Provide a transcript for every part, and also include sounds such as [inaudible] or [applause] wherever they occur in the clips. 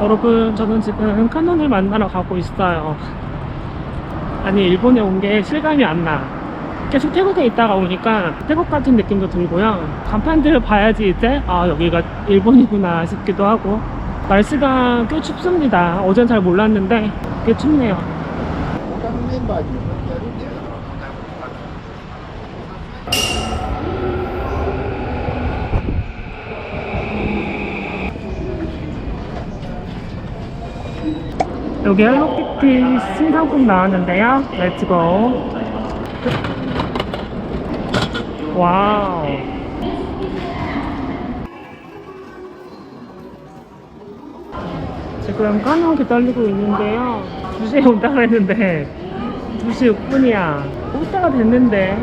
여러분, 저는 지금 카논을 만나러 가고 있어요. 아니, 일본에 온 게 실감이 안 나. 계속 태국에 있다가 오니까 태국 같은 느낌도 들고요. 간판들을 봐야지 이제, 아, 여기가 일본이구나 싶기도 하고. 날씨가 꽤 춥습니다. 어젠 잘 몰랐는데, 꽤 춥네요. 여기 헬로키티 신상품 나왔는데요. 렛츠고. 와우. 지금 까놓 기다리고 있는데요. 2시에 온다고 했는데 2시 6분이야. 올 때가 됐는데.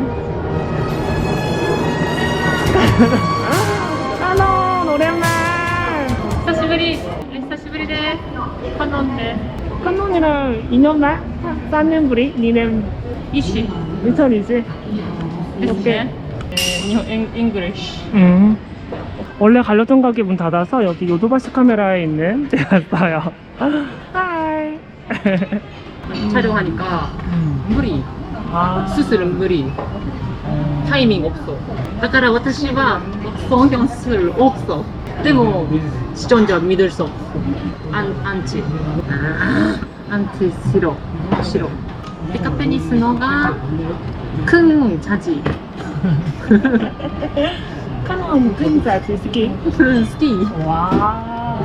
까놓 오랜만. 久しぶり久しぶりですカノンで 까놓이랑 2년 날? 3년 부리? 2년 医師 2020? ですね日本インイングリッシ 음. 원래 갈려던 가게 문 닫아서 여기 요도바시 카메라에 있는 제가 왔어요. 하이.ュ촬영하니까 무리 아, 수술은 무리 타이밍 없어 だから私は성형 수술 없어 でも視聴者믿을 수 없어 안, 안치 아, 안치 싫어 싫어 데카페니스노가 큰 자지 [laughs] 카논 팬자 지스키. 스키 와.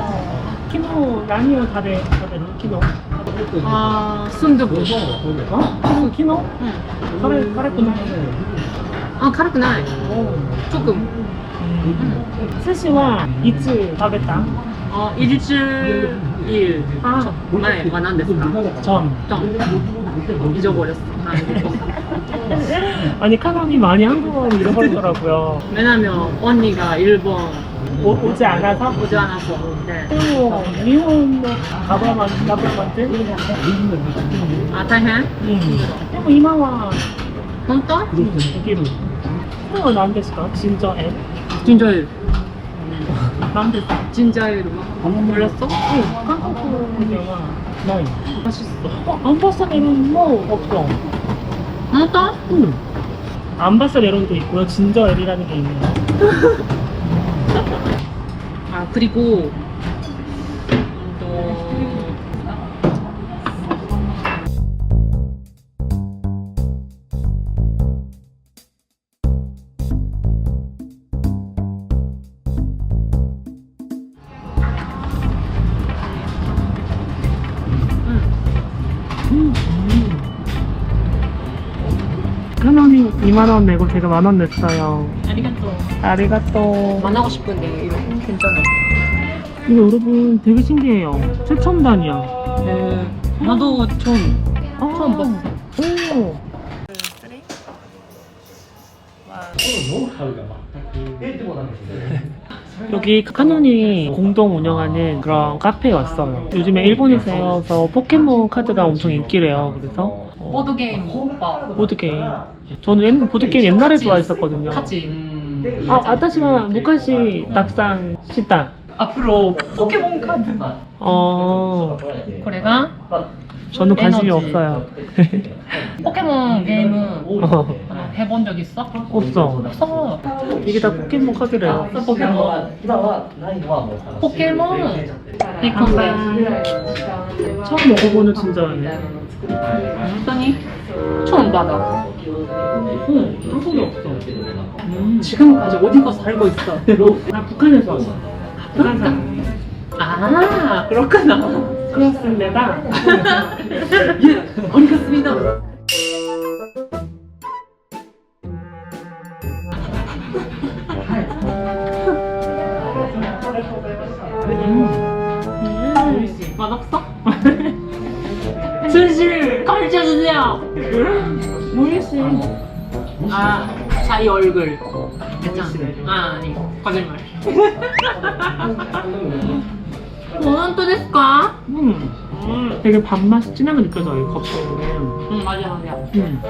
키노 나니오 다레 다레루 키노. 아 순두부 어? 키노 키노? 응. 카레 카레구나. 아 카르쿠나이 오. 조금 스시와 이츠 바베타 어 일주일 아.前は何ですか 전. 전 잊어버렸어 아, 이거. 아니 카논이 많이 한국어를 잃어버리더라고요. 왜냐면 언니가 일본 오, 오지 않아서 오지 않아서 네. 그리고 일본도 가봐만 가봐만지. 아 다행? 음. 그리고 이마와 本当 여기로. 그리고 난데스까 진저 앱. 진짜일 난데스. 진짜일 몰랐어? 응. 한국 영화 나이. 맛있어. 어, 안 봤어 메론 뭐 없어. 本当 응. 안 봤어 메론도 있고요. 진저 앱이라는 게 있네요. [laughs] 아 그리고 2만 원 내고 제가 만 원 냈어요. 아리가또 아리가또. 만나고 싶은데 이거 괜찮아 이거 여러분 되게 신기해요. 최첨단이야. 네 나도 좀 아, 처음 봤어. 오. 여기 카논이 공동 운영하는 그런 카페에 왔어요. 요즘에 일본에서 포켓몬 카드가 엄청 인기래요. 그래서 어, 보드게임 오빠 보드게임. 저는 옛, 보드게임 옛날에 좋아했었거든요. 같이 아, 아타시와 무카시 낙상 시다. 앞으로 포켓몬 카드 어, これが 저는 관심이 에너지. 없어요. [laughs] 포켓몬 게임은 어, 해본 적 있어? 없어. 없어. 이게 다 포켓몬 카드래요. 포켓몬. 포켓몬. 이건데 처음 먹어보는 진짜네. 완전히 처음 받아. 응, 한국에 없어. 음, 지금까지 어디 가서 살고 있어. 나 북한에서 왔어. 북한 사람. 아, 그렇구나. 그렇습니다. 예 알겠습니다 음. 맛없어? 순실 가르쳐주세요 모르겠어. 아 자기 얼굴 괜찮아 아 아니 거짓말 [laughs] 되게 밥맛이 진하게 느껴져요, 겉보기는. 응 맞아 맞아 음.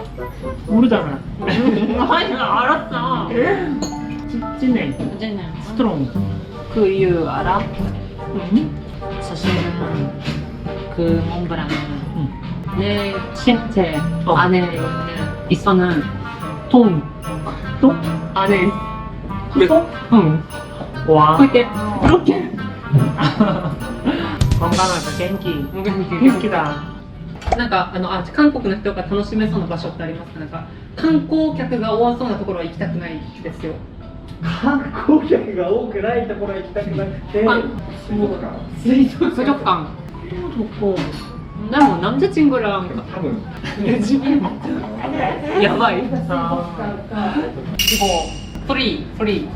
모르잖아. 아니 알았어 진- 진해. 이제는 스트롱. 그 이유 알아? 음. 사실은 그 몽브랑은 응. 내 신체 어. 안에 있는 있어는 통 똥? 안에 그래? 통? 응. 와. 그렇게 이렇게 [laughs] 本がな元気。元気。だ。なんかあのあ韓国の人が楽しめそうな場所ってあります？かなんか観光客が多そうなところは行きたくないですよ。観光客が多くないところは行きたくなくて。水族館。水族館。どこでもなんでチングラーか多分。ジ [laughs] ビやばい。リーリー。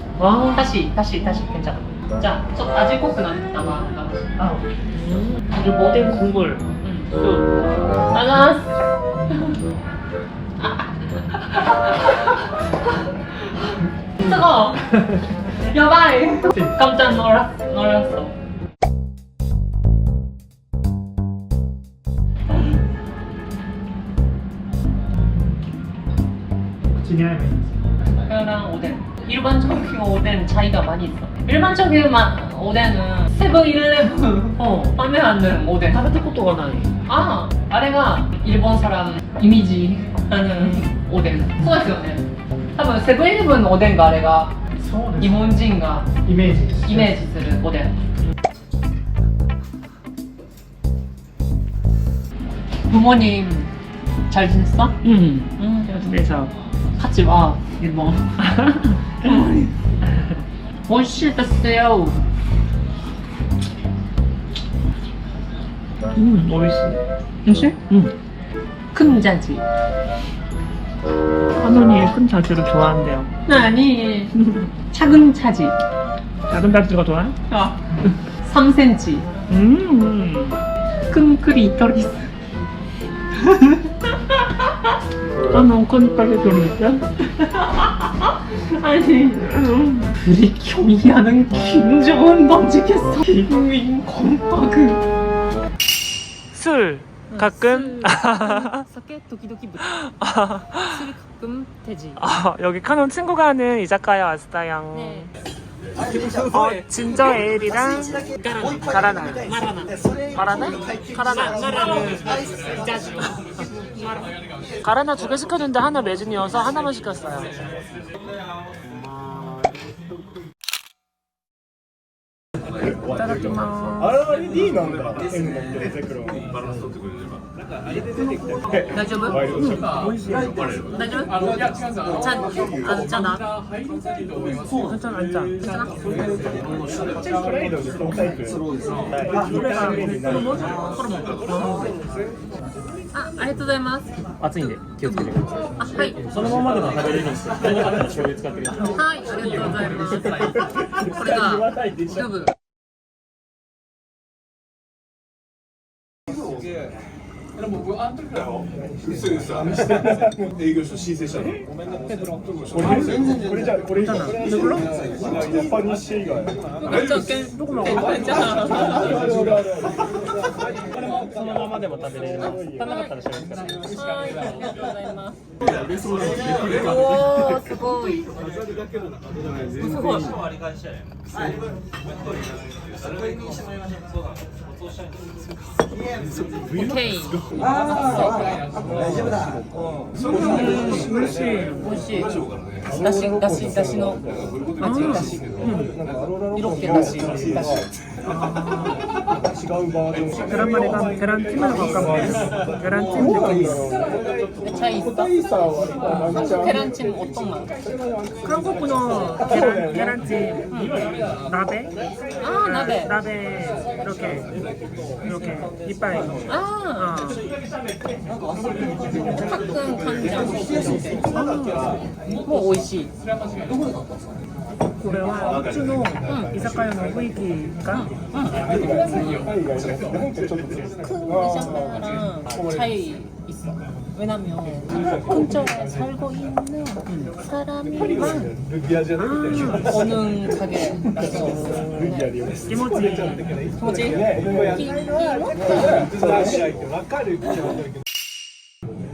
じゃあちょっと味濃くなったなあ 음. 아주 모든 국물. 나가스 [laughs] 뜨거. 야바이 깜짝 놀랐, 놀랐어. 그랑 오뎅. 일반적인 오뎅 차이가 많이 있어 일반적인 마, 오뎅은 세븐일레븐 어, 판매하는 오뎅 食べたことがない。 아, 아래가 일본 사람 이미지 하는 오뎅. 소했어요ね. 多分セブンイレブンのおでんがあれがそう日本人がイメージ。イメージするおでん。 부모님 잘 지냈어? 응. 응. 그래서 같이 와 일본. [laughs] 부모님. 멋있었어요. 음, 오이시. 역시? 응. 큰 자지. 하노니 큰 자주를 좋아한대요. 아니 작은 차지. 작은 자주가 좋아? 아, 3cm. 음. 큰 크리토리스. 하노 큰 빨리 돌리자. 아니, 그리 경이하는 아. 김정은 넌지겠어. 비구인 건파그 술 가끔? 섞게 도끼도끼 물 술이 가끔 되지. 아, 여기 카논 친구가 하는 이자카야 왔어요 네. 어, 진저 에일이랑 가라나. 가라나? 가라나? 가라나 가라나 두 개 시켜줬는데 하나 매진이어서 하나만 시켰어요. ただきますあれは D なんだってバランス取ってくれればか大丈夫？大丈夫あいやあちゃちゃりとちゃああ、りがとうございます。暑いんで気をつけてください。あ、はい。そのままでも食べれるんです、こ。はい、ありがとうございます。これが、そうでも僕あの時から嘘嘘あし営業所申請したのごめんなさい。これじゃこれじゃこれじゃやっぱりめっちゃどこのめゃそのままでも食べれる食べなかったらしますから。はい、ありがとうござい。ます。おお、すごい。だ。すごい。割り返し。はい。それにしい。ましょう。だ。お。だ。美味しい。美味しい。だし、だし、だしの味だし。色気だ、だし。 계란말이가 계란찜을 바꿔먹어요 계란찜 느낌이 있어 차 있어? 한국 계란찜 어떤 맛? 한국 그냥 계란, 계란찜 나베 아 나베 나베 이렇게 이렇게 이빨 아 어. 가끔 간장 뭐 오이시 これはうちの居酒屋の雰囲気が海外の日本とちょっと違う 큰 회사랑 차이 있어. 왜냐면 근처에 살고 있는 사람만 ルビアじゃなくて 오는 가게라서 ルビアでよく 김치 뭐지? ね 이- 이 そ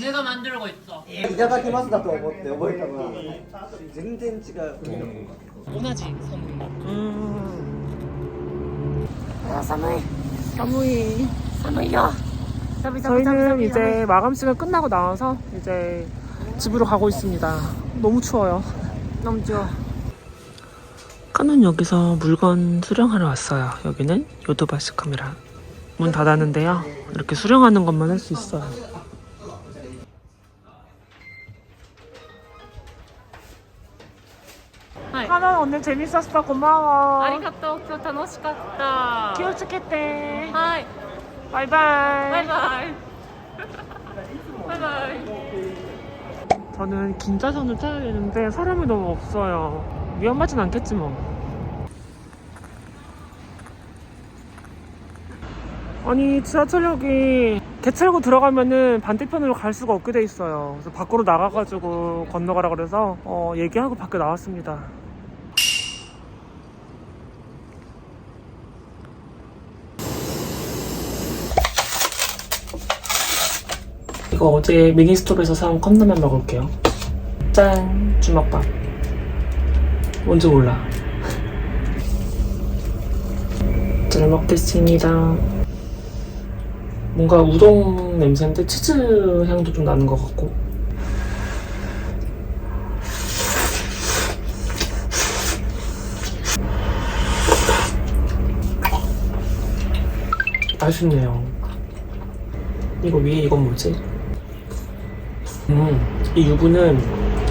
내가 만들고 있어. いただきますだと思って覚えたのが全然違う。 오나지 선물. 음. 아, 사무이. 사무이. 사무이요. 저희는 이제 마감 시간 끝나고 나와서 이제 집으로 가고 있습니다. 너무 추워요. 너무 추워. 까는 여기서 물건 수령하러 왔어요. 여기는 요도바시 카메라. 문 닫았는데요. 이렇게 수령하는 것만 할 수 있어요. 오늘 재밌었어. 고마워. ありがとう。今日楽しかった。 키오츠케테. はい。 바이바이. バイバイ。バイバイ。 저는 [laughs] 긴자선을 타야 되는데 사람이 너무 없어요. 위험하진 않겠지 뭐. 아니 지하철역이 개찰구 들어가면은 반대편으로 갈 수가 없게 돼 있어요. 그래서 밖으로 나가가지고 건너가라 그래서 어, 얘기하고 밖에 나왔습니다. 이거 어제 미니스톱에서 사온 컵라면 먹을게요. 짠! 주먹밥. 뭔지 몰라. [laughs] 잘 먹겠습니다. 뭔가 우동 냄새인데 치즈 향도 좀 나는 것 같고. 맛있네요. 이거 위에 이건 뭐지? 음, 이 유부는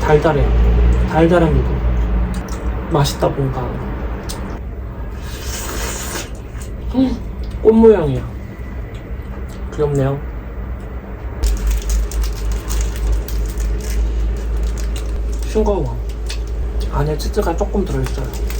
달달해요. 달달한 유부. 맛있다, 뭔가. 음, 꽃 모양이야. 귀엽네요. 싱거워. 안에 치즈가 조금 들어있어요.